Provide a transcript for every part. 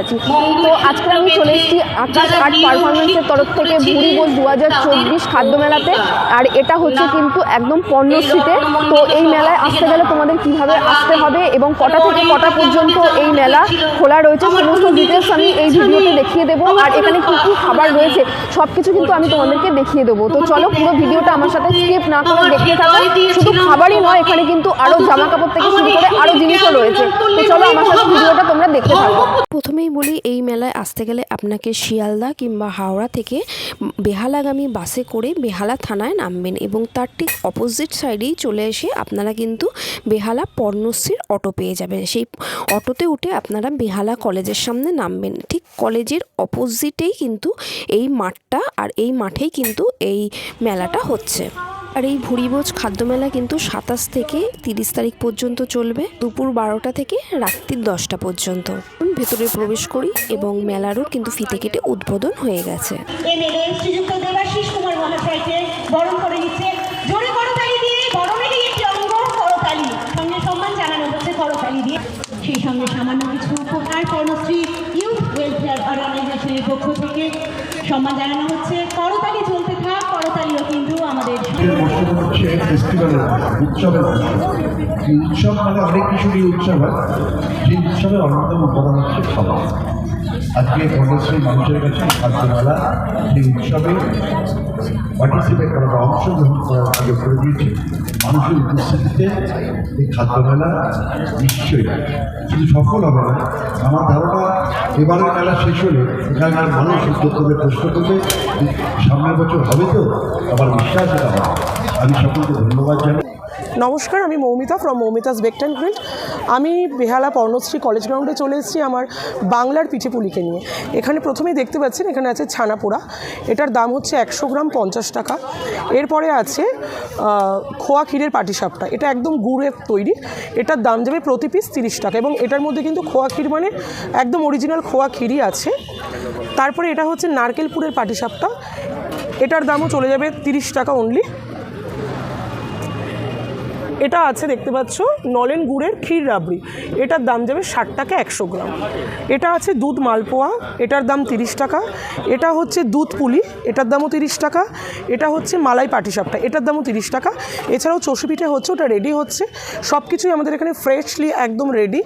আছি তো আজকে আমি চলে এসেছি আকাশ আর্ট পারফরমেন্সের তরফ থেকে ভুড়ি বোস দু হাজার চব্বিশ খাদ্য মেলাতে আর এটা হচ্ছে কিন্তু একদম পণ্যশ্রীতে তো এই মেলায় আসতে গেলে তোমাদের কীভাবে আসতে হবে এবং কটা থেকে কটা পর্যন্ত এই মেলা খোলা রয়েছে সমস্ত ডিটেলস আমি এই ভিডিওতে দেখিয়ে দেবো। আর এখানে কী কী খাবার রয়েছে সব কিছু কিন্তু আমি তোমাদেরকে দেখিয়ে দেবো। তো চলো পুরো ভিডিওটা আমার সাথে স্কিপ না করে দেখতে থাকো। শুধু খাবারই নয় এখানে কিন্তু আরও জামা কাপড় থেকে শুরু করে আরও জিনিসও রয়েছে। তো চলো আমার সাথে ভিডিওটা তোমরা দেখতে থাকো। প্রথমেই বলি, এই মেলায় আসতে গেলে আপনাকে শিয়ালদা কিংবা হাওড়া থেকে বেহালাগামী বাসে করে বেহালা থানায় নামবেন এবং তার ঠিক অপোজিট সাইডেই চলে এসে আপনারা কিন্তু বেহালা পর্ণশ্রীর অটো পেয়ে যাবেন। সেই অটোতে উঠে আপনারা বেহালা কলেজের সামনে নামবেন। ঠিক কলেজের অপোজিটেই কিন্তু এই মাঠটা আর এই মাঠেই কিন্তু এই মেলাটা হচ্ছে। আর এই ভুরিভোজ খাদ্য মেলা কিন্তু সাতাশ থেকে তিরিশ তারিখ পর্যন্ত চলবে। দুপুর বারোটা থেকে রাত্রির দশটা পর্যন্ত। ভেতরে প্রবেশ করি এবং মেলারও কিন্তু ফিতে কেটে উদ্বোধন হয়ে গেছে। সেই সঙ্গে সামান্য কিছু উপহার, কর্মশ্রী ইউথ ওয়েলফেয়ার অর্গানাইজেশনের পক্ষ থেকে। সম্মান উৎসবের উৎসব মানে অনেক কিছুরই উৎসব হয়। সেই উৎসবের অন্যতম উপাদান হচ্ছে খাবার আজকে কর্মশ্রী মানুষের কাছে খাদ্যমেলা সেই উৎসবে পার্টিসিপেট করা বা মানুষের এই খাদ্যমেলা নিশ্চয়ই। শুধু সফল হবে না, আমার এবারের মেলা শেষ হলে এখানকার মানুষ উদ্যোগ করবে প্রশ্ন করবে সামনের বছর হবে তো? আমার বিশ্বাস এটা আমি সকলকে ধন্যবাদ জানাই। নমস্কার, আমি Moumita from Moumita's bake and grilled আমি বেহালা পর্ণশ্রী কলেজ গ্রাউন্ডে চলে এসেছি আমার বাংলার পিঠেপুলিকে নিয়ে। এখানে প্রথমেই দেখতে পাচ্ছেন, এখানে আছে ছানা পোড়া এটার দাম হচ্ছে একশো গ্রাম পঞ্চাশ টাকা। এরপরে আছে খোয়া ক্ষীরের পাটিসাপটা। এটা একদম গুড়ের তৈরি। এটার দাম যাবে প্রতি পিস তিরিশ টাকা এবং এটার মধ্যে কিন্তু খোয়া ক্ষীর মানে একদম অরিজিনাল খোয়া ক্ষীরই আছে। তারপরে এটা হচ্ছে নারকেলপুরের পাটিসাপটা। এটার দামও চলে যাবে তিরিশ টাকা অনলি এটা আছে, দেখতে পাচ্ছ, নলেন গুড়ের ক্ষীর রাবড়ি। এটার দাম যাবে ষাট টাকা একশো গ্রাম। এটা আছে দুধ মালপোয়া, এটার দাম তিরিশ টাকা। এটা হচ্ছে দুধ পুলি, এটার দামও তিরিশ টাকা। এটা হচ্ছে মালাই পাটিসাপটা, এটার দামও তিরিশ টাকা। এছাড়াও চষি পিঠে হচ্ছে, ওটা রেডি হচ্ছে। সব কিছুই আমাদের এখানে ফ্রেশলি একদম রেডি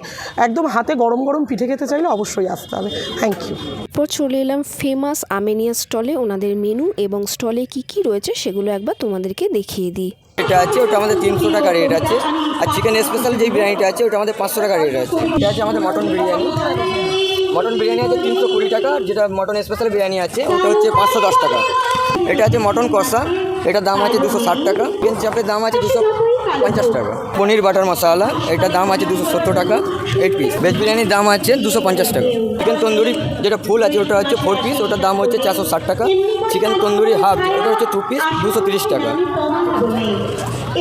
একদম হাতে গরম গরম পিঠে খেতে চাইলে অবশ্যই আসতে হবে। থ্যাংক ইউ এরপর চলে এলাম ফেমাস আমেনিয়া স্টলে ওনাদের মেনু এবং স্টলে কি কি রয়েছে সেগুলো একবার তোমাদেরকে দেখিয়ে দিই। এটা আছে, ওটা আমাদের তিনশো টাকা রেট আছে। আর চিকেন স্পেশাল যে বিরিয়ানিটা আছে, ওটা আমাদের পাঁচশো টাকা রেট আছে। এটা আছে আমাদের মটন বিরিয়ানি। মটন বিরিয়ানি আছে তিনশো কুড়ি টাকা যেটা মটন স্পেশাল বিরিয়ানি আছে, ওটা হচ্ছে পাঁচশো দশ টাকা। এটা আছে মটন কষা, এটার দাম আছে দুশো ষাট টাকা। চিকেন চাপের দাম আছে দুশো পঞ্চাশ টাকা। পনির বাটার মশালা এটার দাম আছে দুশো সত্তর টাকা এইট পিস ভেজ বিরিয়ানির দাম আছে দুশো পঞ্চাশ টাকা। চিকেন তন্দুরি, যেটা ফুল আছে, ওটা হচ্ছে ফোর পিস ওটার দাম হচ্ছে চারশো ষাট টাকা। চিকেন তন্দুরি হাফ ওটা হচ্ছে টু পিস দুশো তিরিশ টাকা।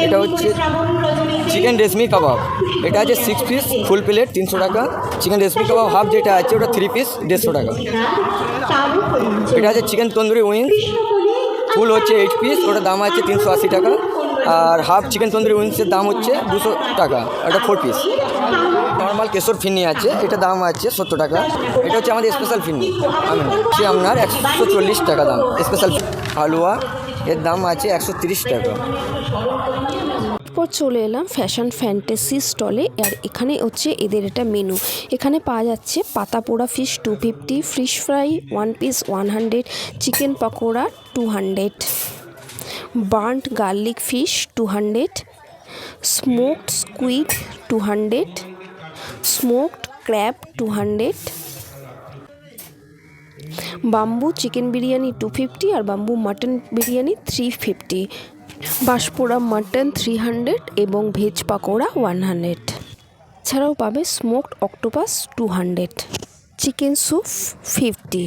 এটা হচ্ছে চিকেন রেশমি কাবাব। এটা আছে সিক্স পিস ফুল প্লেট তিনশো টাকা। চিকেন রেশমি কাবাব হাফ যেটা আছে, ওটা থ্রি পিস দেড়শো টাকা। এটা আছে চিকেন তন্দুরি উইংস ফুল হচ্ছে এইট পিস ওটার দাম আছে তিনশো আশি টাকা। আর হাফ চিকেন তন্দুরি উইংসের দাম হচ্ছে দুশো টাকা, এটা ফোর পিস নর্মাল কেশর ফিন্নি আছে, এটা দাম আছে সত্তর টাকা। এটা হচ্ছে আমাদের স্পেশাল আমি সে আপনার একশো চল্লিশ টাকা দাম। স্পেশাল হালুয়া, এর দাম আছে একশো তিরিশ টাকা। এরপর চলে এলাম ফ্যাশন ফ্যান্টাসি স্টলে আর এখানে হচ্ছে এদের এটা মেনু এখানে পাওয়া যাচ্ছে পাতা পোড়া fish two fifty fish fry one piece one hundred chicken pakora two hundred burnt garlic fish two hundred, smoked squid two hundred, smoked crab two hundred, bamboo chicken biryani two fifty আর bamboo mutton biryani three fifty. বাঁশপোড়া mutton three hundred এবং veg pakora one hundred. এছাড়াও পাবে smoked octopus two hundred. Chicken soup fifty.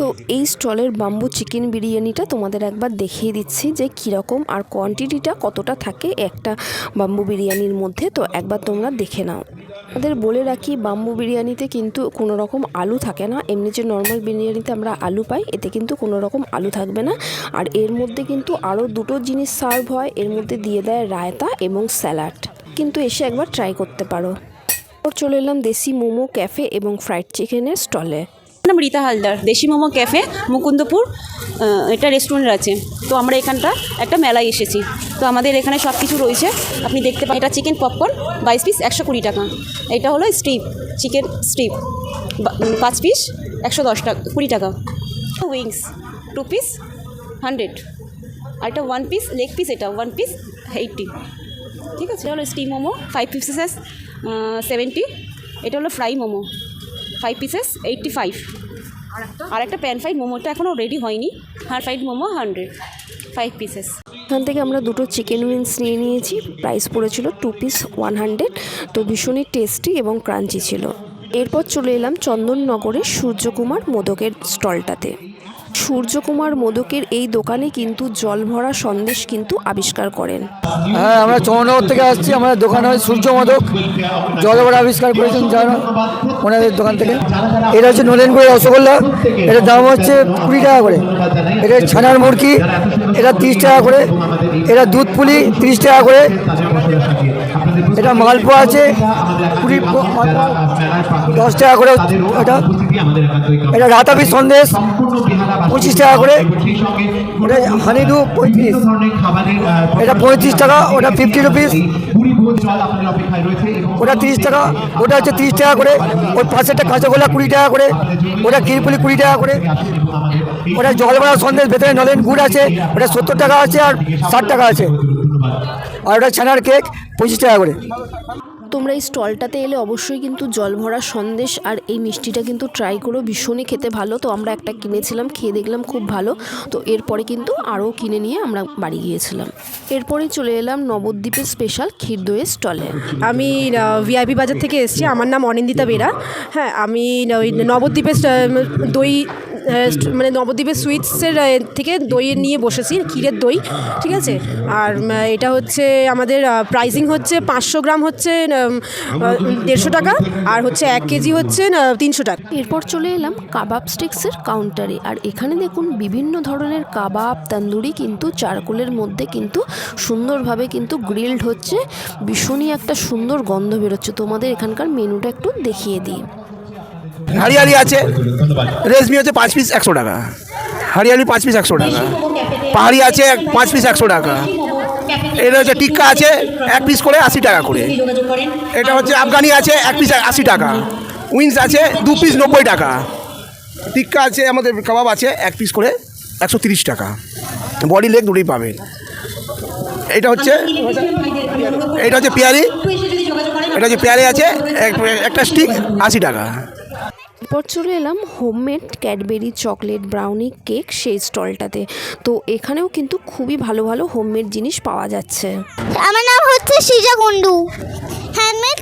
তো এই স্টলের bamboo chicken বিরিয়ানিটা তোমাদের একবার দেখিয়ে দিচ্ছি যে কীরকম আর কোয়ান্টিটিটা কতটা থাকে একটা বাম্বু বিরিয়ানির মধ্যে। তো একবার তোমরা দেখে নাও। আমাদের বলে রাখি বাম্বু বিরিয়ানিতে কিন্তু কোনো রকম আলু থাকে না। এমনি যে নর্মাল বিরিয়ানিতে আমরা আলু পাই, এতে কিন্তু কোনো রকম আলু থাকবে না। আর এর মধ্যে কিন্তু আরও দুটো জিনিস সার্ভ হয়। এর মধ্যে দিয়ে দেয় রায়তা এবং স্যালাড। কিন্তু এসে একবার ট্রাই করতে পারো। চলে এলাম দেশি মোমো, ক্যাফে এবং ফ্রাইড চিকেনের স্টলে নাম রীতা হালদার, দেশি মোমো ক্যাফে, মুকুন্দপুর এটা রেস্টুরেন্ট আছে। তো আমরা এখানটা একটা মেলায় এসেছি। তো আমাদের এখানে সব কিছু রয়েছে। আপনি দেখতে পান, এটা চিকেন পপকর্ন বাইশ পিস একশো কুড়ি টাকা। এটা হলো স্টিপ চিকেন স্টিপ পাঁচ পিস একশো দশ টাকা, কুড়ি টাকা। উইংস টু পিস হান্ড্রেড আর এটা ওয়ান পিস লেগ পিস এটা ওয়ান পিস এইটটি ঠিক আছে? এটা হলো steam momo five pieces seventy এটা হলো fry momo. Five pieces eighty five আর একটা প্যান ফ্রাইড মোমোটা এখনও রেডি হয়নি। হার fried momo hundred five pieces এখান থেকে আমরা দুটো চিকেন উইংস নিয়ে নিয়েছি। প্রাইস পড়েছিল টু পিস ওয়ান হান্ড্রেড তো ভীষণই টেস্টি এবং ক্রাঞ্চি ছিল। এরপর চলে এলাম চন্দননগরের সূর্যকুমার মোদকের স্টলটাতে সূর্যকুমার মোদকের এই দোকানে কিন্তু জল ভরা সন্দেশ কিন্তু আবিষ্কার করেন। হ্যাঁ আমরা চন্দ্রনগর থেকে আসছি, আমাদের দোকান হয় সূর্য মদক। জলবড় আবিষ্কার করেছেন যারা ওনাদের দোকান থেকে। এটা হচ্ছে নলেনগুড়ের রসগোল্লা। এটার দাম হচ্ছে কুড়ি টাকা করে। এটা ছানার মুরগি। এটা তিরিশ টাকা করে। এটা দুধ পুলি তিরিশ টাকা করে। এটা মালপোয়া আছে, কুড়ি দশ টাকা করে এটা। এটা রাতাবি সন্দেশ, পঁচিশ টাকা করে। এটা হানিডু পঁয়ত্রিশ। এটা পঁয়ত্রিশ টাকা, ওটা ফিফটি রুপিস ওটা তিরিশ টাকা, ওটা হচ্ছে তিরিশ টাকা করে। ওর পাশেরটা কাঁচাগোলা কুড়ি টাকা করে। ওটা কিরপুলি কুড়ি টাকা করে। ওটা জলবাড়া সন্দেশ, ভেতরে নলেন গুড় আছে, ওটা সত্তর টাকা আছে আর ষাট টাকা আছে। আর ওটা ছানার কেক, পঁচিশ টাকা করে। তোমরা এই স্টলটাতে এলে অবশ্যই কিন্তু জল ভরা সন্দেশ আর এই মিষ্টিটা কিন্তু ট্রাই করো। ভীষণই খেতে ভালো। তো আমরা একটা কিনেছিলাম, খেয়ে দেখলাম খুব ভালো। তো এরপরে কিন্তু আরও কিনে নিয়ে আমরা বাড়ি গিয়েছিলাম। এরপরে চলে এলাম নবদ্বীপের স্পেশাল ক্ষীর দইয়ের স্টলে আমি ভিআইপি বাজার থেকে এসেছি। আমার নাম অনিন্দিতা বেরা। হ্যাঁ আমি ওই নবদ্বীপের দই মানে নবদ্বীপের সুইটসের থেকে দই নিয়ে বসেছি, ক্ষীরের দই, ঠিক আছে? আর এটা হচ্ছে আমাদের প্রাইসিং হচ্ছে পাঁচশো গ্রাম হচ্ছে দেড়শো টাকা, আর হচ্ছে এক কেজি হচ্ছে তিনশো টাকা। এরপর চলে এলাম কাবাব স্টিক্সের কাউন্টারে আর এখানে দেখুন বিভিন্ন ধরনের কাবাব, তান্দুরি কিন্তু চারকোলের মধ্যে কিন্তু সুন্দরভাবে কিন্তু গ্রিলড হচ্ছে। ভীষণই একটা সুন্দর গন্ধ বেরোচ্ছে। তোমাদের এখানকার মেনুটা একটু দেখিয়ে দিই। হারিয়ালি আছে। রেশমি হচ্ছে পাঁচ পিস একশো টাকা। হারিয়ালি পাঁচ পিস একশো টাকা। পাহাড়ি আছে পাঁচ পিস একশো টাকা। এটা হচ্ছে টিক্কা আছে এক পিস করে আশি টাকা করে। এটা হচ্ছে আফগানি আছে এক পিস আশি টাকা। উইংস আছে দু পিস নব্বই টাকা। টিক্কা আছে, আমাদের কাবাব আছে এক পিস করে একশো তিরিশ টাকা। বডি লেগ দুটোই পাবেন এটা হচ্ছে এটা হচ্ছে পেয়ারি এটা হচ্ছে পেয়ারি আছে, এক- একটা স্টিক আশি টাকা। এরপর চলে এলাম homemade Cadbury chocolate brownie cake সেই স্টলটাতে। তো এখানেও কিন্তু খুবই ভালো ভালো হোমমেড জিনিস পাওয়া যাচ্ছে। আমার নাম হচ্ছে সিজা কুন্ডু হ্যান্ডমেড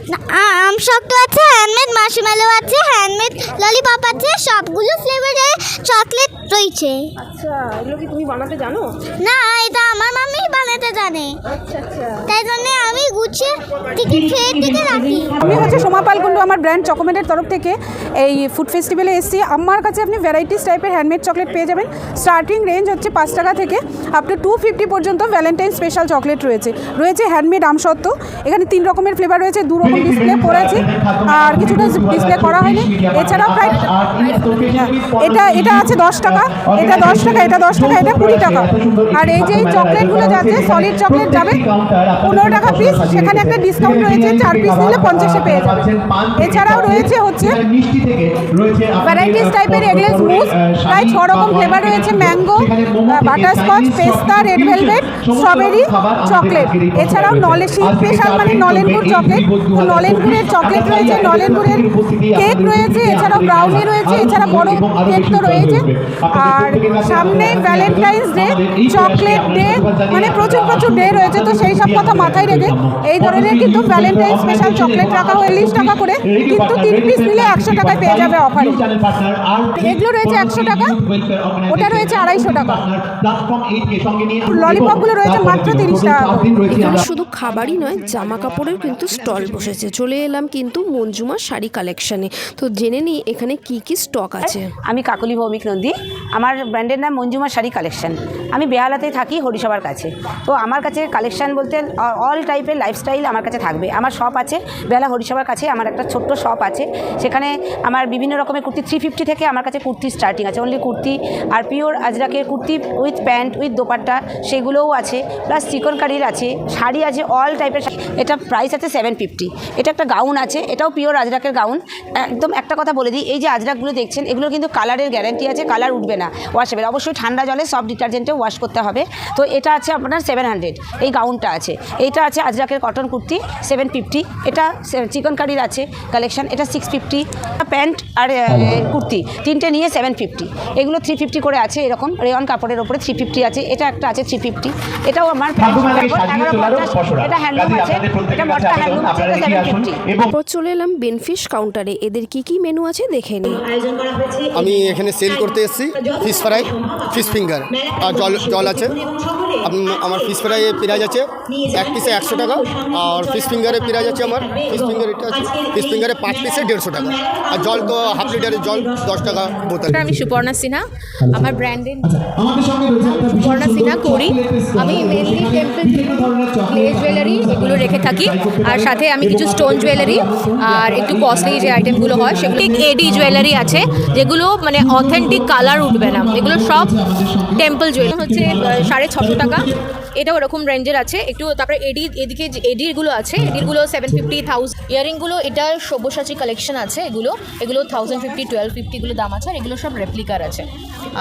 আম শক্ত আছে হ্যান্ডমেড মাসিমালো আছে হ্যান্ডমেড ললিপপ আছে, সবগুলো ফ্লেভারে চকলেট রয়েছে। আচ্ছা এগুলো কি তুমি বানাতে জানো? না এটা আমার মামি বানাতে জানে। তাই জন্য আমি গুছিয়ে টিকে খেয়ে টিকে রাখি। আমি হচ্ছে সোমা পালকুন্ডু আমার ব্র্যান্ড চকোমেটের তরফ থেকে এই ফুড ফেস্টিভ্যালে এসেছি। আমার কাছে আপনি ভ্যারাইটিস টাইপের হ্যান্ডমেড চকলেট পেয়ে যাবেন। স্টার্টিং রেঞ্জ হচ্ছে পাঁচ টাকা থেকে আপ টু টু ফিফটি পর্যন্ত ভ্যালেন্টাইন স্পেশাল চকলেট রয়েছে। রয়েছে হ্যান্ডমেড আমসত্ত্ব। এখানে তিন রকমের ফ্লেভার রয়েছে দু রকম ডিসপ্লে করেছি আর কিছুটা ডিসপ্লে করা হয়নি। এছাড়াও প্রায় হ্যাঁ, এটা এটা আছে দশ টাকা এটা দশ টাকা, এটা দশ টাকা, এটা কুড়ি টাকা। আর এই যে চকলেটগুলো যাচ্ছে সলিড চকলেট যাবে, পনেরো টাকা পিস সেখানে একটা ডিসকাউন্ট রয়েছে, চার পিস নিলে পঞ্চাশে পেয়ে যাবে। এছাড়াও রয়েছে হচ্ছে ভ্যারাইটিস টাইপের এগলেস মুস প্রায় ছ রকম ফ্লেভার রয়েছে ম্যাঙ্গো বাটারস্কচ পেস্তা রেড ভেলভেট স্ট্রবেরি চকলেট এছাড়াও নলে স্পেশাল মানে নলেনপুর চকলেট নলেনপুরের চকলেট রয়েছে নলেনপুরের কেক রয়েছে, এছাড়াও ব্রাউনি রয়েছে, এছাড়া বড় কেক তো রয়েছে। আর সামনে ভ্যালেন্টাইন্স ডে চকলেট ডে মানে প্রচুর প্রচুর ডে রয়েছে তো সেই সব কথা মাথায় রেখে এই ধরনের কিন্তু ভ্যালেন্টাইন স্পেশাল চকলেট রাখা হয় চল্লিশ টাকা করে কিন্তু তিন পিস নিলে একশো টাকায় পেয়ে যাবে অফারে এগুলো রয়েছে একশো টাকা ওটা রয়েছে আড়াইশো টাকা। ললিপপগুলো রয়েছে মাত্র তিরিশ টাকা এখানে শুধু খাবারই নয় জামা কাপড়ের কিন্তু স্টল বসেছে। চলে এলাম কিন্তু মঞ্জুমার শাড়ি কালেকশানে তো জেনে নিই এখানে কি কি স্টক আছে? আমি কাকলি ভৌমিক নন্দী। আমার ব্র্যান্ডের নাম মঞ্জুমা শাড়ি কালেকশন। আমি বেহালাতে থাকি হরিসভার কাছে। তো আমার কাছে কালেকশন বলতে অল টাইপের লাইফস্টাইল আমার কাছে থাকবে। আমার শপ আছে, বেহালা হরিসভার কাছে, আমার একটা ছোট্ট শপ আছে। সেখানে আমার বিভিন্ন রকমের কুর্তি থ্রি ফিফটি থেকে আমার কাছে কুর্তি স্টার্টিং আছে। অনলি কুর্তি আর pure আজরাকের kurti with pant with dupatta, সেগুলোও আছে। প্লাস চিকন কারির আছে। শাড়ি আছে অল টাইপের এটা প্রাইস আছে সেভেন ফিফটি এটা একটা গাউন আছে, এটাও পিওর আজরাকের গাউন একদম একটা কথা বলে দিই, এই যে আজরাকগুলো দেখছেন এগুলো কিন্তু কালারের গ্যারান্টি আছে কালার উঠবে না ওয়াশেবেল অবশ্যই ঠান্ডা জলে সব ডিটারজেন্টে ওয়াশ করতে হবে। তো এটা আছে আপনার সেভেন হান্ড্রেড এই গাউনটা আছে। এইটা আছে আজরাকের কটন কুর্তি সেভেন ফিফটি এটা চিকন কারির আছে কালেকশন এটা সিক্স ফিফটি প্যান্ট আর কুর্তি। তিনটে নিয়ে সেভেন ফিফটি এগুলো থ্রি ফিফটি করে আছে এরকম। রেয়ন কাপড়ের ওপরে থ্রি ফিফটি আছে। এটা একটা আছে থ্রি ফিফটি এটাও আমার এটা হ্যান্ডলুম আছে। এটা মটকা হ্যান্ডলুম আছে এটা সেভেন ফিফটি এরপর চলে এলাম বেনফিশ কাউন্টারে এদের কি কি মেনু আছে দেখে নিই আমি এখানে সেল করতে এসেছি। ফিশ ফ্রাই ফিশ ফিঙ্গার আর জল জল আছে? আমার ফিশ ফ্রাইয়ে প্রাইস আছে এক পিসে একশো টাকা আর ফিশ ফিঙ্গারে প্রাইস আছে আমার ফিস ফিঙ্গার এটা আছে ফিশ ফিঙ্গারে পাঁচ পিসে দেড়শো টাকা। আর জল তো হাফ লিটারের জল দশ টাকা বোতল। আমি সুপর্ণা সিনহা আমার ব্র্যান্ডের সুপর্ণা সিনহা করি আমি মেনলি টেম্পল ক্লে জুয়েলারি এগুলো রেখে থাকি। আর সাথে আমি কিছু স্টোন জুয়েলারি আর একটু কস্টলি যে আইটেমগুলো হয় সেগুলো এডি জুয়েলারি আছে যেগুলো মানে অথেন্টিক কালার উঠবে না। এগুলো সব টেম্পল জুয়েলারি হচ্ছে সাড়ে ছশো টাকা এটাও ওরকম রেঞ্জের আছে। একটু তারপরে এডি এদিকে যে এডিরগুলো আছে এডিরগুলো সেভেন ফিফটি থাউজেন্ড ইয়ারিংগুলো এটা সব্যসাচী কালেকশন আছে এগুলো। এগুলো থাউজেন্ড ফিফটি টুয়েলভ ফিফটিগুলো দাম আছে আর এগুলো সব রেপ্লিকার আছে।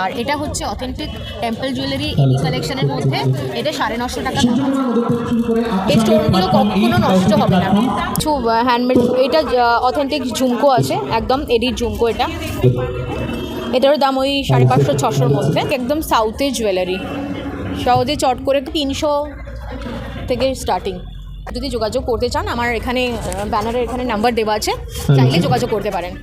আর এটা হচ্ছে অথেন্টিক টেম্পল জুয়েলারি এডি কালেকশনের মধ্যে। এটা সাড়ে নশো টাকা এই স্টোনগুলো কখনো নষ্ট হবে না। কিছু হ্যান্ডমেড এটা অথেন্টিক ঝুমকো আছে একদম এডির ঝুমকো এটা। এটারও দাম ওই সাড়ে পাঁচশো ছশোর মধ্যে একদম সাউথের জুয়েলারি সহজে চট করে তিনশো থেকে স্টার্টিং যদি যোগাযোগ করতে চান আমার এখানে ব্যানারের এখানে নাম্বার দেওয়া আছে চাইলে যোগাযোগ করতে পারেন।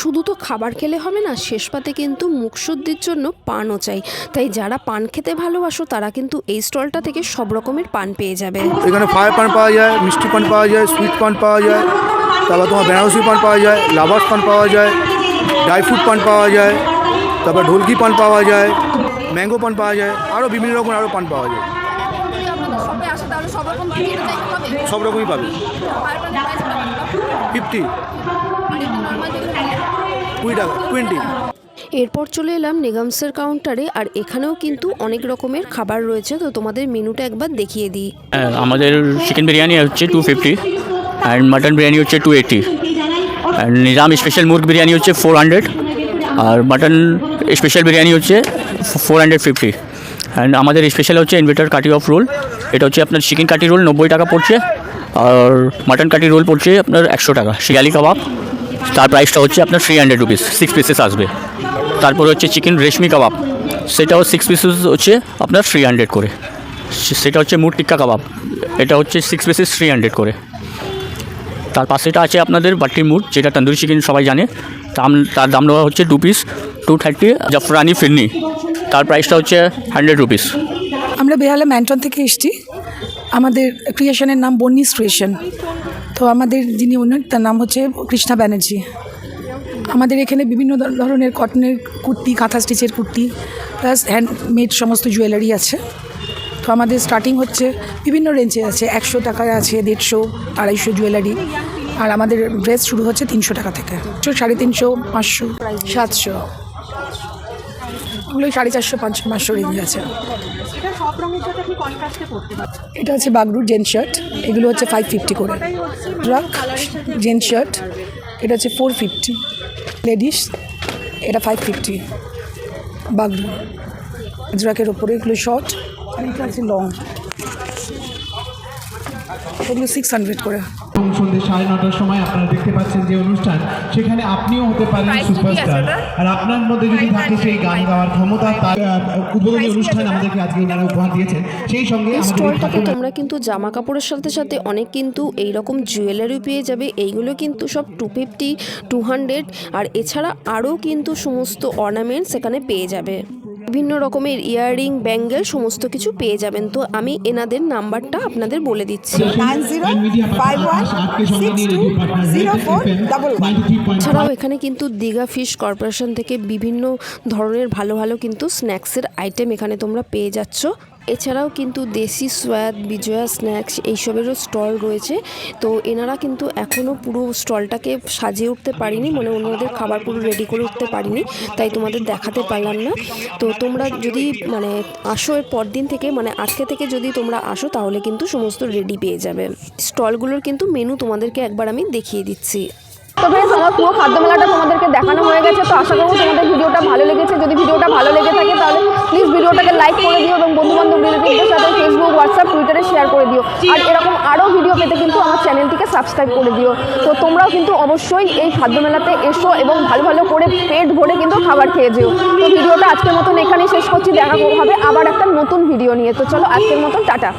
শুধু তো খাবার খেলে হবে না শেষ পাতে কিন্তু মুখশুদ্ধির জন্য পানও চাই। তাই যারা পান খেতে ভালোবাসো তারা কিন্তু এই স্টলটা থেকে সব রকমের পান পেয়ে যাবে এখানে ফায়ার পান পাওয়া যায় মিষ্টি পান পাওয়া যায় সুইট পান পাওয়া যায় তারপর তোমার বেনারসি পান পাওয়া যায় লাভার্স পান পাওয়া যায় ড্রাই ফ্রুট পান পাওয়া যায় তারপর ঢোলকি পান পাওয়া যায় ম্যাঙ্গো পান পাওয়া যায় আরও বিভিন্ন রকমের আরও পান পাওয়া যায়। সব রকমই পাবে। ফিফটি। কুড়ি টাকা টোয়েন্টি এরপর চলে এলাম নিগমসের কাউন্টারে আর এখানেও কিন্তু অনেক রকমের খাবার রয়েছে তো তোমাদের মেনুটা একবার দেখিয়ে দিই। আমাদের চিকেন বিরিয়ানি হচ্ছে two fifty and mutton biryani হচ্ছে two eighty and Nizam special murg biryani হচ্ছে ফোর হান্ড্রেড আর মাটন স্পেশাল বিরিয়ানি হচ্ছে ফোর হান্ড্রেড ফিফটি। অ্যান্ড আমাদের স্পেশাল হচ্ছে ইনভার্টার কাটি অফ রোল এটা হচ্ছে আপনার চিকেন কাটি রোল নব্বই টাকা পড়ছে। আর মাটন কাটি রোল পড়ছে আপনার একশো টাকা। শিয়ালি কাবাব, তার প্রাইসটা হচ্ছে আপনার three hundred rupees six pieces আসবে। তারপর হচ্ছে চিকেন রেশমি কাবাব। সেটাও সিক্স পিসেস হচ্ছে আপনার থ্রি হান্ড্রেড করে। সেটা হচ্ছে মুর টিক্কা কাবাব। এটা হচ্ছে সিক্স পিসেস থ্রি হান্ড্রেড করে। তার পাশেটা আছে আপনাদের বাটি মুর যেটা তন্দুরি চিকেন সবাই জানে। তার দাম দেওয়া হচ্ছে two piece two thirty zafrani phirni. তার প্রাইসটা হচ্ছে হান্ড্রেড রুপিস আমরা বেহালা ম্যান্টন থেকে এসেছি। আমাদের ক্রিয়েশনের নাম বন্নিস ক্রিয়েশন তো আমাদের যিনি ওনার তার নাম হচ্ছে কৃষ্ণা ব্যানার্জি। আমাদের এখানে বিভিন্ন ধরনের কটনের কুর্তি, কাঁথা স্টিচের কুর্তি প্লাস হ্যান্ডমেড সমস্ত জুয়েলারি আছে। তো আমাদের স্টার্টিং হচ্ছে বিভিন্ন রেঞ্জে আছে। একশো টাকায় আছে দেড়শো, আড়াইশো জুয়েলারি আর আমাদের ড্রেস শুরু হচ্ছে তিনশো টাকা থেকে। সাড়ে তিনশো, পাঁচশো, সাতশো। ওগুলো সাড়ে চারশো পাঁচশো পাঁচশো রেঞ্জ আছে। এটা হচ্ছে বাগরুর জেন্স শার্ট এগুলো হচ্ছে ফাইভ ফিফটি করে। ট্রাক জেন্স শার্ট এটা হচ্ছে ফোর ফিফটি লেডিস এটা ফাইভ ফিফটি বাগরু। জুরাকের ওপরে এগুলো শর্ট আর এটা আছে লং এগুলো সিক্স হান্ড্রেড করে। সন্ধ্যে সাড়ে নটার সময় আপনারা দেখতে পাচ্ছেন যে অনুষ্ঠান সেখানে আপনিও হতে পারেন সুপারস্টার। আর আপনার মধ্যে যদি থাকে সেই গান গাওয়ার ক্ষমতা তার উদ্বোধনী অনুষ্ঠান আমাদেরকে আজকে ওনারা উপহার দিয়েছেন। সেই সঙ্গে স্টলটাতে তোমরা কিন্তু জামা কাপড়ের সাথে সাথে অনেক কিন্তু এই রকম জুয়েলারি পেয়ে যাবে। এইগুলো কিন্তু সব টু ফিফটি টু হান্ড্রেড আর এছাড়া আরও কিন্তু সমস্ত অর্নামেন্টস এখানে পেয়ে যাবে। বিভিন্ন রকমের ইয়াররিং ব্যাঙ্গেল সমস্ত কিছু পেয়ে যাবেন। তো আমি এনাদের নাম্বারটা আপনাদের বলে দিচ্ছি। এছাড়াও এখানে কিন্তু দীঘা ফিশ কর্পোরেশন থেকে বিভিন্ন ধরনের ভালো ভালো কিন্তু স্ন্যাক্সের আইটেম এখানে তোমরা পেয়ে যাচ্ছ। এছাড়াও কিন্তু দেশি সোয়াদ বিজয়া স্ন্যাক্স এইসবেরও স্টল রয়েছে। তো এনারা কিন্তু এখনও পুরো স্টলটাকে সাজিয়ে উঠতে পারিনি মানে ওনাদের খাবার পুরো রেডি করে উঠতে পারিনি, তাই তোমাদের দেখাতে পারলাম না। তো তোমরা যদি মানে আসো এর পরদিন থেকে মানে আজকে থেকে যদি তোমরা আসো, তাহলে কিন্তু সমস্ত রেডি পেয়ে যাবে। স্টলগুলোর কিন্তু মেনু তোমাদেরকে একবার আমি দেখিয়ে দিচ্ছি। তো ফ্রেন্ডস আমার পুরো খাদ্য মেলাটা তোমাদেরকে দেখানো হয়ে গেছে, তো আশা করব তোমাদের ভিডিওটা ভালো লেগেছে। যদি ভিডিওটা ভালো লেগে থাকে তাহলে প্লিজ ভিডিওটাকে লাইক করে দিও এবং বন্ধু বান্ধব রিলেটিভদের সাথে ফেসবুক হোয়াটসঅ্যাপ টুইটারে শেয়ার করে দিও। আর এরকম আরও ভিডিও পেতে কিন্তু আমার চ্যানেলটিকে সাবস্ক্রাইব করে দিও। তো তোমরাও কিন্তু অবশ্যই এই খাদ্য মেলাতে এসো এবং ভালো ভালো করে পেট ভরে কিন্তু খাবার খেয়ে যেও। তো ভিডিওটা আজকের মতন এখানেই শেষ করছি, দেখা হবে আবার একটা নতুন ভিডিও নিয়ে। তো চলো আজকের মতন, টাটা।